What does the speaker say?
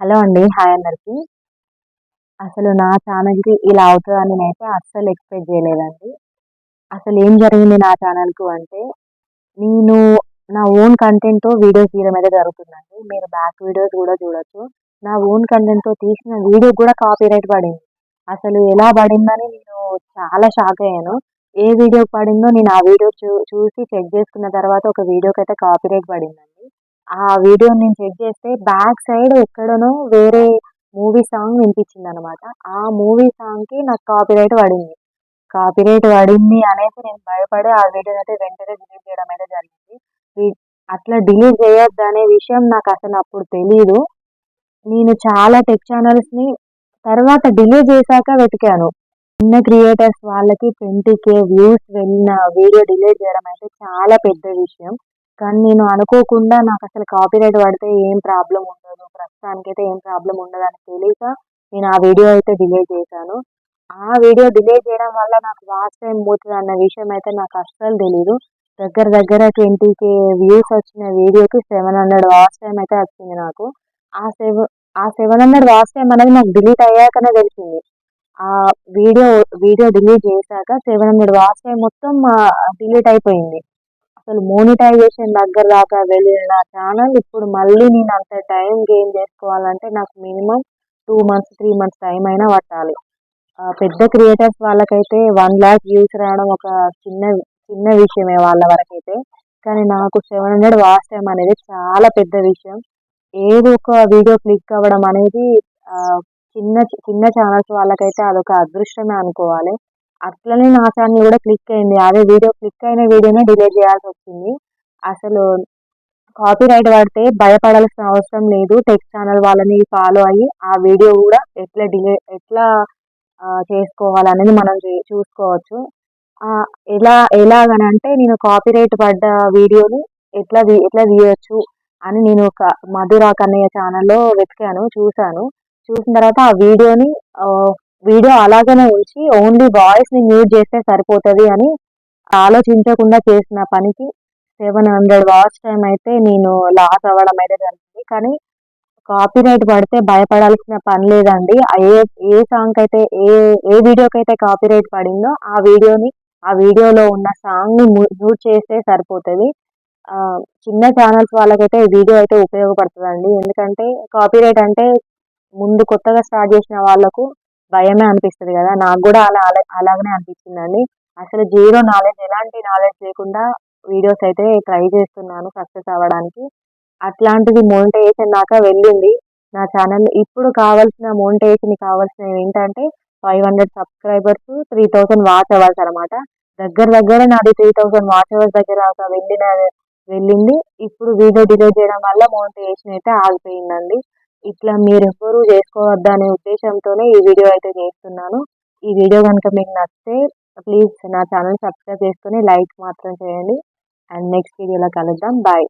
Hello అండి hi అందరికీ. అసలు నా ఛానల్కి ఇలా అవుతుందని నేనైతే అస్సలు ఎక్స్పెక్ట్ చేయలేదండి. అసలు ఏం జరిగింది నా ఛానల్కు అంటే నేను నా ఓన్ కంటెంట్తో వీడియోస్ తీయడం అయితే జరుగుతుందండి. మీరు బ్యాక్ వీడియోస్ కూడా చూడొచ్చు. నా ఓన్ కంటెంట్తో తీసిన వీడియో కూడా కాపీరైట్ పడింది. అసలు ఎలా పడిందని నేను చాలా షాక్ అయ్యాను. ఏ వీడియో పడిందో నేను ఆ వీడియో చూ చూసి చెక్ చేసుకున్న తర్వాత ఒక వీడియోకి అయితే కాపీరైట్ పడిందండి. ఆ వీడియో నేను చెక్ చేస్తే బ్యాక్ సైడ్ ఎక్కడనో వేరే మూవీ సాంగ్ వినిపించింది అనమాట ఆ మూవీ సాంగ్కి నాకు కాపీ రైట్ పడింది. కాపీ రైట్ పడింది అనేసి నేను భయపడి ఆ వీడియోని అయితే వెంటనే డిలీట్ చేయడం అయితే జరిగింది. అట్లా డిలీట్ చేయొద్దు అనే విషయం నాకు అసలు అప్పుడు తెలియదు నేను చాలా టెక్ ఛానల్స్ని తర్వాత డిలీట్ చేశాక వెతికాను. చిన్న క్రియేటర్స్ వాళ్ళకి ట్వంటీ కే వ్యూస్ వెళ్ళిన వీడియో డిలీట్ చేయడం అయితే చాలా పెద్ద విషయం. కానీ నేను అనుకోకుండా నాకు అసలు కాపీ రైట్ పడితే ఏం ప్రాబ్లం ఉండదు. ప్రస్తుతానికి అయితే ఏం ప్రాబ్లం ఉండదు అని తెలియక నేను ఆ వీడియో అయితే డిలే చేశాను. ఆ వీడియో డిలే చేయడం వల్ల నాకు వాచ్ టైం పోతుంది అన్న విషయం అయితే నాకు అస్సలు తెలీదు. దగ్గర దగ్గర ట్వంటీ కే వ్యూస్ వచ్చిన వీడియోకి సెవెన్ హండ్రెడ్ వాచ్ టైం అయితే వచ్చింది నాకు. ఆ సెవెన్ ఆ సెవెన్ హండ్రెడ్ వాచ్ టైం అనేది నాకు డిలీట్ అయ్యాకనే తెలిసింది. ఆ వీడియో వీడియో డిలీట్ చేశాక సెవెన్ హండ్రెడ్ వాచ్ టైం మొత్తం డిలీట్ అయిపోయింది. అసలు మోనిటైజేషన్ దగ్గర దాకా వెళ్ళిన ఛానల్ ఇప్పుడు మళ్ళీ నేను అంత టైం గెయిన్ చేసుకోవాలంటే నాకు minimum two months three months time అయినా పట్టాలి. పెద్ద క్రియేటర్స్ వాళ్ళకైతే వన్ ల్యాక్ వ్యూస్ రావడం ఒక చిన్న చిన్న విషయమే వాళ్ళ వరకైతే. కానీ నాకు సెవెన్ హండ్రెడ్ వాచ్ టైం అనేది చాలా పెద్ద విషయం. ఏదో ఒక వీడియో క్లిక్ అవ్వడం అనేది చిన్న చిన్న ఛానల్స్ వాళ్ళకైతే అదొక అదృష్టమే అనుకోవాలి. అట్లనే నా ఛానల్ కూడా క్లిక్ అయింది. అదే వీడియో క్లిక్ అయిన వీడియోనే డిలీట్ చేయాల్సి వచ్చింది. అసలు కాపీ రైట్ పడితే భయపడాల్సిన అవసరం లేదు. టెక్ ఛానల్ వాళ్ళని ఫాలో అయ్యి ఆ వీడియో కూడా ఎట్లా డిలే ఎట్లా చేసుకోవాలనేది మనం చూసుకోవచ్చు. ఎలా ఎలాగనంటే నేను కాపీ రైట్ పడ్డ వీడియోని ఎట్లా ఎట్లా తీయచ్చు అని నేను ఒక మధురా కన్నయ్య ఛానల్లో వెతికాను చూశాను. చూసిన తర్వాత ఆ వీడియోని వీడియో అలాగనే ఉంచి ఓన్లీ వాయిస్ని మ్యూట్ చేస్తే సరిపోతుంది అని ఆలోచించకుండా చేసిన పనికి సెవెన్ హండ్రెడ్ వాచ్ టైం అయితే నేను లాస్ అవ్వడం అయితే జరిగింది. కానీ కాపీ రైట్ పడితే భయపడాల్సిన పని లేదండి. ఏ ఏ సాంగ్ అయితే ఏ ఏ వీడియోకి అయితే కాపీ రైట్ పడిందో ఆ వీడియోని ఆ వీడియోలో ఉన్న సాంగ్ని మ్యూట్ చేస్తే సరిపోతుంది. చిన్న ఛానల్స్ వాళ్ళకైతే ఈ వీడియో అయితే ఉపయోగపడుతుందండి. ఎందుకంటే కాపీ రైట్ అంటే ముందు కొత్తగా స్టార్ట్ చేసిన వాళ్ళకు భయమే అనిపిస్తుంది కదా. నాకు కూడా అలా అలాగనే అనిపించిందండి. అసలు జీరో నాలెడ్జ్ ఎలాంటి నాలెడ్జ్ లేకుండా వీడియోస్ అయితే ట్రై చేస్తున్నాను సక్సెస్ అవ్వడానికి. అట్లాంటిది మోనిటైజేషన్ దాకా వెళ్ళింది. నా ఛానల్ ఇప్పుడు కావాల్సిన మోనిటైజేషన్ కావాల్సినవి ఏంటంటే five hundred subscribers three thousand watch hours అనమాట. దగ్గర దగ్గర నాది త్రీ థౌసండ్ వాచ్ అవర్స్ దగ్గర వెళ్ళిన వెళ్ళింది. ఇప్పుడు వీడియో డిలే చేయడం వల్ల మోనిటైజేషన్ అయితే ఆగిపోయిందండి. ఇట్లా మీరు చేసుకోవద్దా చేసుకోవద్దనే ఉద్దేశంతోనే ఈ వీడియో అయితే చేస్తున్నాను. ఈ వీడియో కనుక మీకు నచ్చితే ప్లీజ్ నా ఛానల్ సబ్స్క్రైబ్ చేసుకొని లైక్ మాత్రం చేయండి. అండ్ నెక్స్ట్ వీడియోలో కలుద్దాం. బాయ్.